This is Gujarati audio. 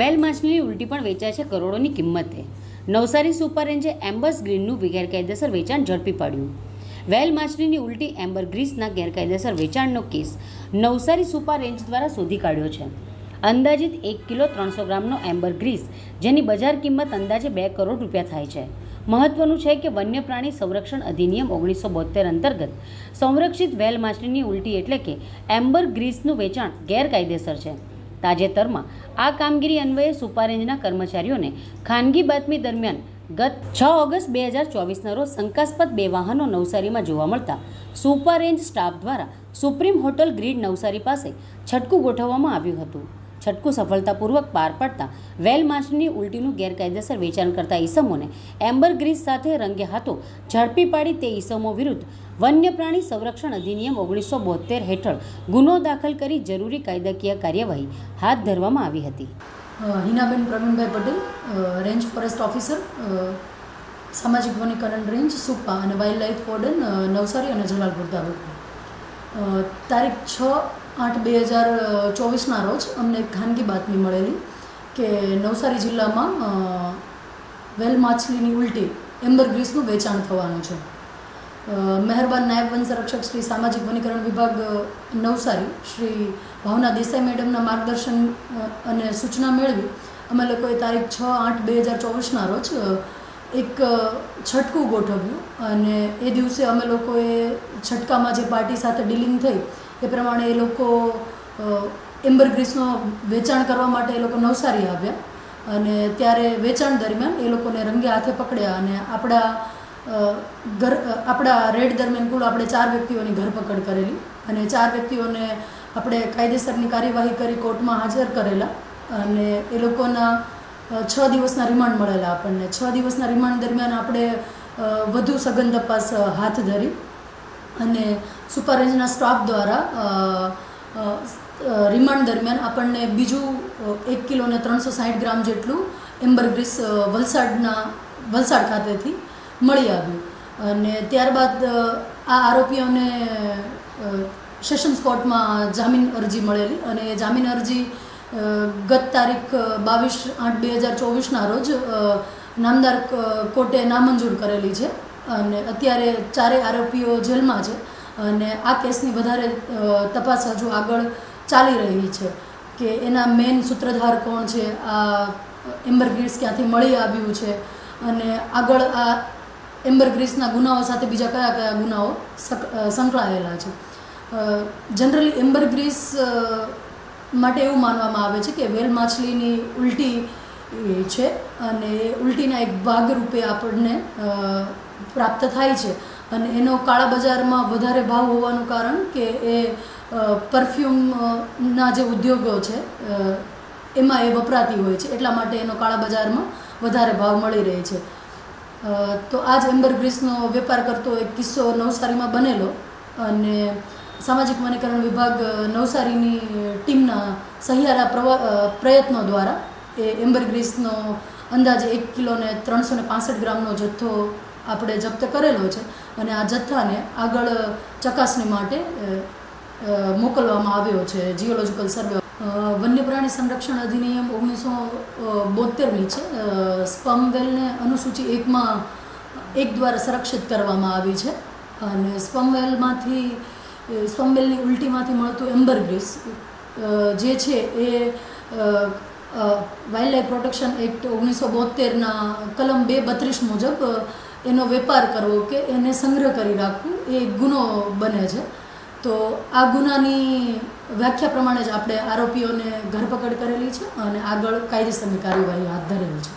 વેલ માછલીની ઉલટી પણ વેચાય છે કરોડોની કિંમતે. નવસારી સુપર રેન્જે એમ્બર્સ ગ્રીનનું ગેરકાયદેસર વેચાણ ઝડપી પાડ્યું. વેલ માછલીની ઉલટી એમ્બર ગ્રીસના ગેરકાયદેસર વેચાણનો કેસ નવસારી સુપર રેન્જ દ્વારા શોધી કાઢ્યો છે. અંદાજિત એક કિલો ત્રણસો ગ્રામનો એમ્બર ગ્રીસ, જેની બજાર કિંમત અંદાજે બે કરોડ રૂપિયા થાય છે. મહત્વનું છે કે વન્ય પ્રાણી સંરક્ષણ અધિનિયમ ઓગણીસો બોતેર અંતર્ગત સંરક્ષિત વેલ માછલીની ઉલટી એટલે કે એમ્બર ગ્રીસનું વેચાણ ગેરકાયદેસર છે. તાજેતરમાં આ કામગીરી અન્વયે સુપા રેન્જના કર્મચારીઓને ખાનગી બાતમી દરમિયાન ગત છ ઓગસ્ટ બે હજાર ચોવીસના રોજ શંકાસ્પદ બે વાહનો નવસારીમાં જોવા મળતા સુપા રેન્જ સ્ટાફ દ્વારા સુપ્રીમ હોટલ ગ્રીડ નવસારી પાસે છટકું ગોઠવવામાં આવ્યું હતું. છટકું સફળતાપૂર્વક પાર પાડતા વેલ માછલીની ઉલટીનું ગેરકાયદેસર વેચાણ કરતા ઈસમોને એમ્બર ગ્રીસ સાથે રંગે હાથો ઝડપી પાડી તે ઈસમો વિરુદ્ધ વન્ય પ્રાણી સંરક્ષણ અધિનિયમ ઓગણીસો બોતેર હેઠળ ગુનો દાખલ કરી જરૂરી કાયદાકીય કાર્યવાહી હાથ ધરવામાં આવી હતી. Hinaben Pravinbhai Patel range forest officer સામાજિક વનીકરણ રેન્જ, સુપા અને વાઇલ્ડ લાઈફ વોર્ડન નવસારી અને જલાલપુર તાલુકો. તારીખ છ આઠ બે હજાર ચોવીસના રોજ અમને ખાનગી બાતમી મળેલી કે નવસારી જિલ્લામાં વેલ માછલીની ઉલટી એમ્બર ગ્રીસનું વેચાણ થવાનું છે. મહેરબાન નાયબ વન સંરક્ષક શ્રી સામાજિક વનીકરણ વિભાગ નવસારી, શ્રી ભાવના દેસાઈ મેડમના માર્ગદર્શન અને સૂચના મેળવી. અમે લોકોએ તારીખ છ આઠ બે હજાર ચોવીસના રોજ એક છટકું ગોઠવ્યું અને એ દિવસે અમે લોકોએ છટકામાં જે પાર્ટી સાથે ડીલિંગ થઈ, એ પ્રમાણે એ લોકો એમ્બરગ્રીસનો વેચાણ કરવા માટે એ લોકો નવસારી આવ્યા અને ત્યારે વેચાણ દરમિયાન એ લોકોને રંગે હાથે પકડ્યા અને આપણા ઘર આપણા રેડ દરમિયાન કુલ આપણે ચાર વ્યક્તિઓની ધરપકડ કરેલી અને ચાર વ્યક્તિઓને આપણે કાયદેસરની કાર્યવાહી કરી કોર્ટમાં હાજર કરેલા અને એ લોકોના છ દિવસના રિમાન્ડ મળેલા આપણને. છ દિવસના રિમાન્ડ દરમિયાન આપણે વધુ સઘન તપાસ હાથ ધરી અને સુપર રેન્જના સ્ટાફ દ્વારા રિમાન્ડ દરમિયાન આપણને બીજું એક કિલો ને ત્રણસો સાહીઠ ગ્રામ જેટલું એમ્બરગ્રીસ વલસાડના, વલસાડ ખાતેથી મળી આવ્યું. અને ત્યારબાદ આ આરોપીઓને સેશન્સ કોર્ટમાં જામીન અરજી મળેલી અને જામીન અરજી ગત તારીખ બાવીસ આઠ બે હજાર ચોવીસના રોજ નામદાર કોર્ટે નામંજૂર કરેલી છે અને અત્યારે ચારેય આરોપીઓ જેલમાં છે અને આ કેસની વધારે તપાસ હજુ આગળ ચાલી રહી છે કે એના મેઇન સૂત્રધાર કોણ છે આ એમ્બર ગ્રીસ ક્યાંથી મળી આવ્યું છે અને આગળ આ એમ્બર ગ્રીસના ગુનાઓ સાથે બીજા કયા કયા ગુનાઓ સંકળાયેલા છે. જનરલી એમ્બર ગ્રીસ અ, માટે એવું માનવામાં આવે છે કે વેલ માછલીની ઉલટી છે અને એ ઉલટીના એક ભાગરૂપે આપણને પ્રાપ્ત થાય છે. અને એનો કાળા બજારમાં વધારે ભાવ હોવાનું કારણ કે એ પરફ્યુમના જે ઉદ્યોગો છે એમાં એ વપરાતી હોય છે. એટલા માટે એનો કાળા બજારમાં વધારે ભાવ મળી રહે છે. તો આ જ એમ્બર ગ્રીસનો વેપાર કરતો એક કિસ્સો નવસારીમાં બનેલો અને સામાજિક વનીકરણ વિભાગ નવસારીની ટીમના સહિયારા પ્રયત્નો દ્વારા એ એમ્બર ગ્રીસનો અંદાજે એક કિલોને ત્રણસો ને પાસઠ ગ્રામનો જથ્થો આપણે જપ્ત કરેલો છે અને આ જથ્થાને આગળ ચકાસણી માટે મોકલવામાં આવ્યો છે. જીઓલોજીકલ સર્વે વન્ય પ્રાણી સંરક્ષણ અધિનિયમ ઓગણીસો બોતેરની છે. સ્પમવેલને સ્પમ વેલને અનુસૂચિ એકમાં એક દ્વારા સંરક્ષિત કરવામાં આવી છે. અને સ્પમ વેલમાંથી એ સ્પમ ઉલટીમાંથી મળતું એમ્બરગ્રીસ જે છે એ વાઇલ્ડ લાઈફ પ્રોટેક્શન એક્ટ ઓગણીસો બોતેરના કલમ બે બત્રીસ મુજબ એનો વેપાર કરવો કે એને સંગ્રહ કરી રાખવું એ ગુનો બને છે. તો આ ગુનાની વ્યાખ્યા પ્રમાણે જ આપણે આરોપીઓને ધરપકડ કરેલી છે અને આગળ કાયદેસરની કાર્યવાહી હાથ ધરેલી છે.